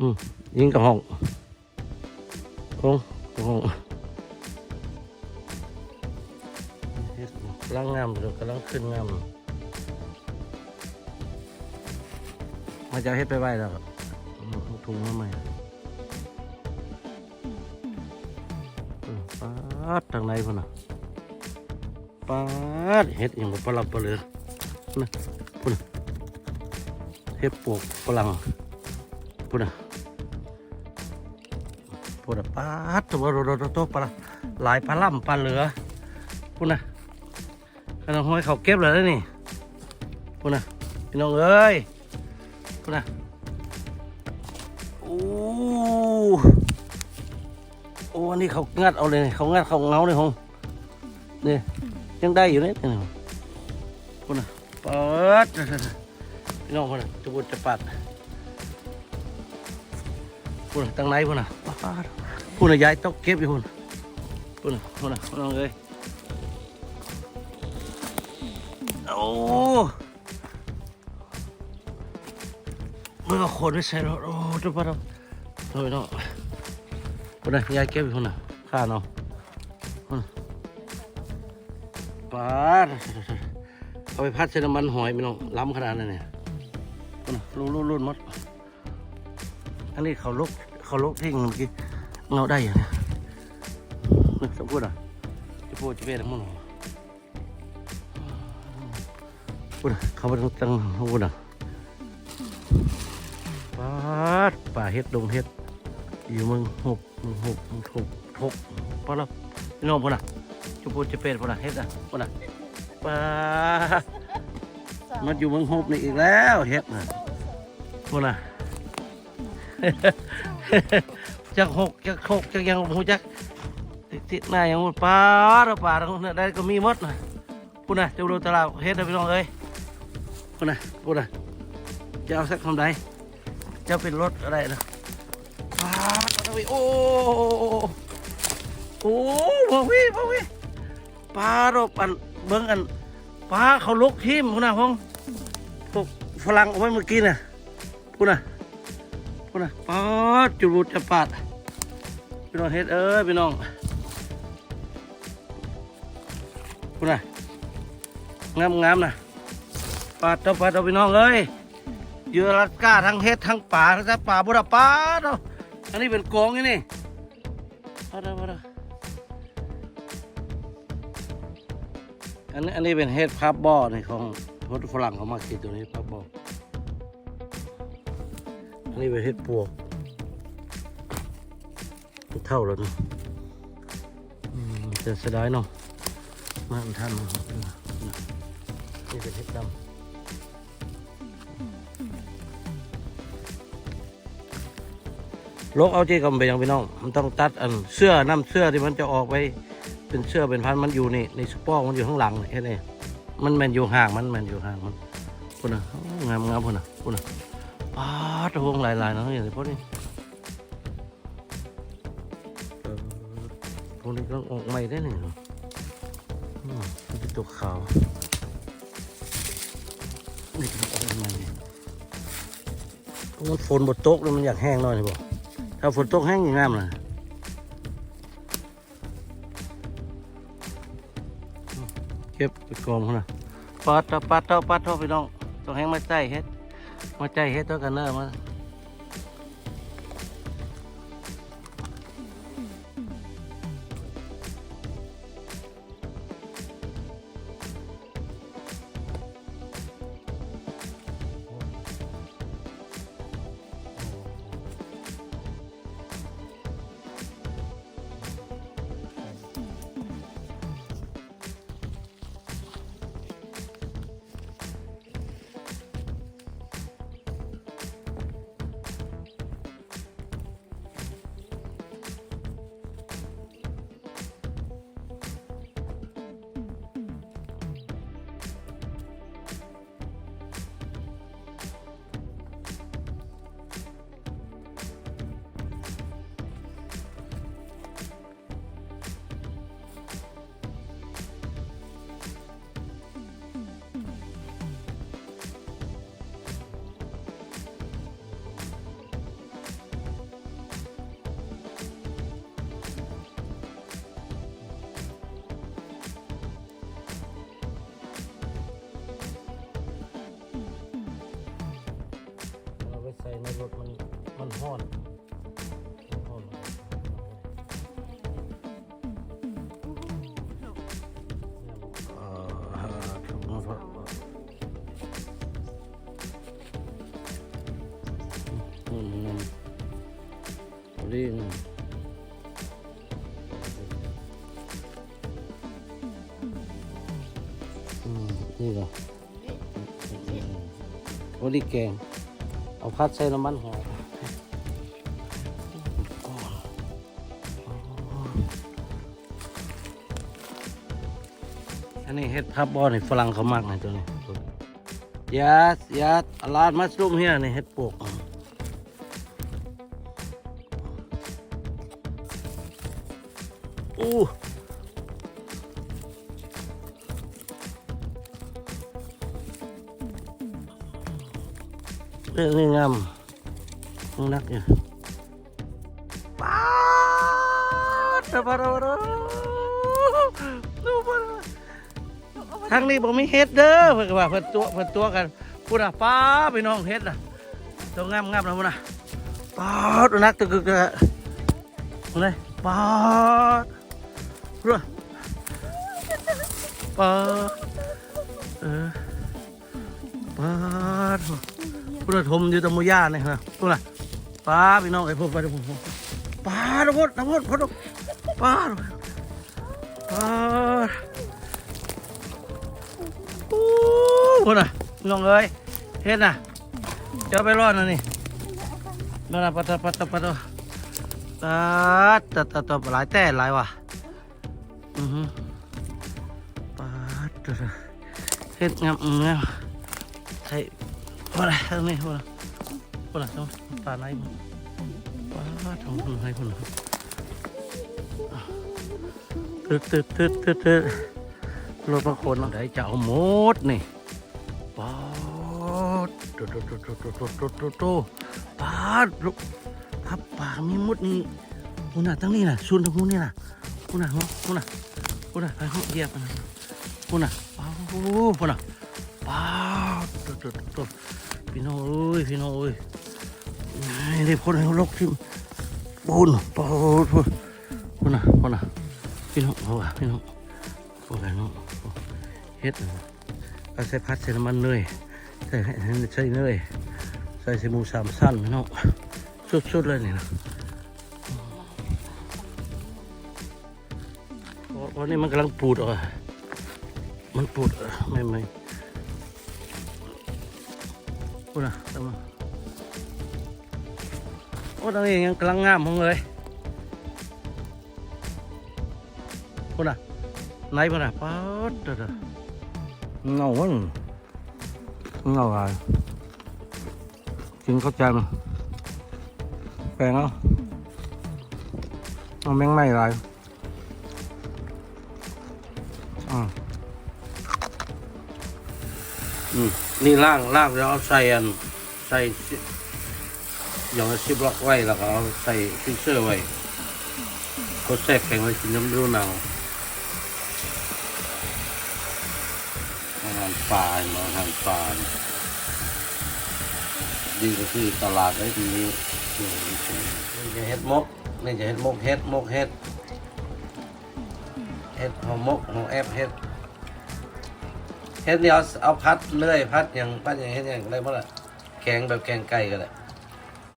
อืมยิงกับห้องห้องห้องกำลังงามอยู่กำลังขึ้นงามมาจะเฮ็ดไปไว้แล้วครับอืมเอาถุงมาใหม่ปาดทางในพุ่นน่ะปาดเฮ็ดอย่างบ่ปลาบปลาเหลือนะพุ่นเฮ็ดปลูกฝรั่งพุ่นน่ะ พูดอะปาดตัวโรโรโตปลาหลายปลาล่ำปลาเหลือพูดนะขนาดห้อยเขาเก็บเลยนะนี่พูดนะพี่น้องเอ้ยพูดนะโอ้โอ้อันนี้เขางัดเอาเลยเขางัดเขาเงาเลยฮงนี่ยังได้อยู่เนี่ยนี่พูดนะเปิดพี่น้องพูดนะจะบุดจะปัดพูดนะตั้งไหนพูดนะ ปาดพูดนะยายต้องเก็บอยู่พูดน่ะพูดนะพูดนะพูดน่ะเลยโอ้เมื่อคนไม่ใช่หรอกโอ้จุ๊บปะเราโอ้ยเนาะพูดนะยายเก็บอยู่พูดนะข้าเนาะพูดนะปาดเอาไปพัดเส้นน้ำมันหอยไม่น้องล้ำขนาดนั้นเนี่ยพูนะรุ่นรุ่นรุ่นมดอันนี้เขาลุก เขาลุกทิ้งเมื่อกี้เงาได้อย่างเนี้ยนึกจะพูดอะจะพูดจะเป็นอะไรมั่งพูดอะเขาไปตั้งตั้งพูดอะปาดป่าเฮ็ดดงเฮ็ดอยู่เมึงหกเมึงหกเมึงหกหกปะละพี่น้องพูดอะจะพูดจะเป็นพูดอะเฮ็ดอะพูดอะปาดมันอยู่เมึงหกนี่อีกแล้วเฮ็ดน่ะพูดอะ จักหกจักหกจักยังหูจักติดหน้ายังหมดปลาเราปลาเราเนี่ยได้ก็มีมดนะพูดนะจะดูตลาดเฮ็ดนะพี่น้องเอ้ยพูดนะพูดนะจะเอาสักคำใดจะเป็นรถอะไรนะปลาปลาโอ้โอ้พ่อพี่พ่อพี่ปลาเรบอันเบิ้งอันปลาเขาลุกทิ่มพูดนะพงพวกฝรั่งเอาไว้เมื่อกี้น่ะพูดนะ พูดนะปาดจุรุจะปาดพี่น้องเฮ็ดเอ้ยพี่น้องพูดนะงามงามนะปาดเจ้าปาดเจ้าพี่น้องเอ้ยเยื่อรัดก้าทั้งเฮ็ดทั้งป่าทั้งป่าบุรปาดเอาอันนี้เป็นกองนี่นี่ปาดเอาปาดเอาอันนี้อันนี้เป็นเฮ็ดพับบ่อนี่ของคนฝรั่งเขามากินตัวนี้พับบ่อ นนี้เป็นเห็ดปวกเท่าแล้วนะจะเสียดายเนาะมาอันทันมานี่เป็นเห็ดดำลกเอาเจกับไปยังพี่น้อง มันต้องตัดอันเสื้อน้ำเสื้อที่มันจะออกไป เป็นเสื้อเป็นพันมันอยู่นี่ในสปอร์มันอยู่ข้างหลังนี่แค่นี้มันแมันอยู่ห่างมันแมันอยู่ห่างมันพุ่นนะงามงามพุ่นนะพุ่นนะ ปาดวงหลายๆเนาะอย่างพวกนี้เออพวกนี้ก็ออกใหม่ได้หนึ่งเนาะอืมมันเป็นตัวขาวนี่ก็ออกใหม่มันฝนบดตกแล้วมันอยากแห้งหน่อยนี่บอกถ้าฝนตกแห้งอย่างงามเลยเก็บไปกองพุ่นะปาดเถอปาดเถอปาดเถอะพี่น้องต้องแห้งมาใจเฮ็ด มาใจเฮ็ดตัวกันเนอะมาางนรถมันมันห้อนมันห้อนดีนอืมนี่เหรอโอลิแกง เอาพัดใส่น้ำมันหอยอันนี้เห็ดพับบอนี่ฝรั่งเขามากนะตัวนี้ยัดยัดลาดมัสลูมเฮียนี่เห็ดปวกอู้ เรื่องนี้งามมึงนักอยู่ป้าดตะบะระบะระดูบะระทางนี้ผมมีเฮ็ดเด้อเพื่อนว่าเพื่อนตัวเพื่อนตัวกันพูดอะป้าไปน้องเฮ็ดน่ะตัวงามงามนะพูดอะป้าดนักตึกกะพูดเลยป้าดพูดอะป้าดเออป้าด พุทธธมอยู่ตะมุย่าเนี่ยนะพวกน่ะป้าพี่น้องไอ้พวกไปดูพวกป้าทุกคนทุกคนพดป้าป้าโอ้พวกน่ะน้องเอ้ยเฮ็ดน่ะเจ้าไปรอดนะนี่นั่นน่ะปัตตะปัตตะปัตตะตาตะตะตะหลายแต่หลายว่ะอือฮึป้าเฮ็ดงามงามใช่ ว่าอะไรทางนี้ว่าว่าอะไรทางป่าไหนมันว้าทางคนไหนคนตึ๊ดตึ๊ดตึ๊ดตึ๊ดตึ๊ดรถบางคนได้จะเอาหมดนี่ป๊าดโตโตโตโตโตโตโตโตป๊าดลูกทับป่ามีมดนี่คุณน่ะตั้งนี่น่ะชุนทางนู้นนี่น่ะคุณน่ะคุณน่ะคุณน่ะไปห้องเยียบนะคุณน่ะป๊าดคุณน่ะป๊าดโตโตโตโต พี่น้องเอ้ยพี่น้องเอ้ยได้พ้นให้ลกที่ปูนปูนปูนปูนนะปูนนะพี่น้องเอาว่ะพี่น้องพวกไอ้น้องเฮ็ดเอาใส่พัดใส่น้ำมันเนยใส่ใส่เนยใส่ใส่หมูสามสั้นพี่น้องสุดๆเลยนี่นะวันนี้มันกำลังปูดออกอะมันปูดไม่ไม่ พูดนะตรงนั้นโอ้ตรงนี้ยังกำลังงามมองเลยพูดนะไหนพูดนะป๊าดเด้อเด้อเงาวันเงาอะไรกินข้าวจันทร์แปลงเอาเอาแมงไม่อะไรอ่าอืม นี่ล่างล่างแล้วเอาใส่อันใส่อย่างซิบล็อกไว้แล้วก็เอาใส่ฟิเซอร์ไว้ก็แทรกแข็งไว้กินน้ำรูหนาวอาหารปลาเนาะอาหารปลาดีก็คือตลาดไอ้ทีนี้นี่จะเฮ็ดมกนี่จะเฮ็ดมกเฮ็ดมกเฮ็ดเฮ็ดหอมมกหอมแอบเฮ็ด เฮ็ดนี่เอาเอาพัดเลื่อยพัดอย่างพัดอย่างเฮ็ดอย่างไรบ้างล่ะแกงแบบแกงไก่ก็ได้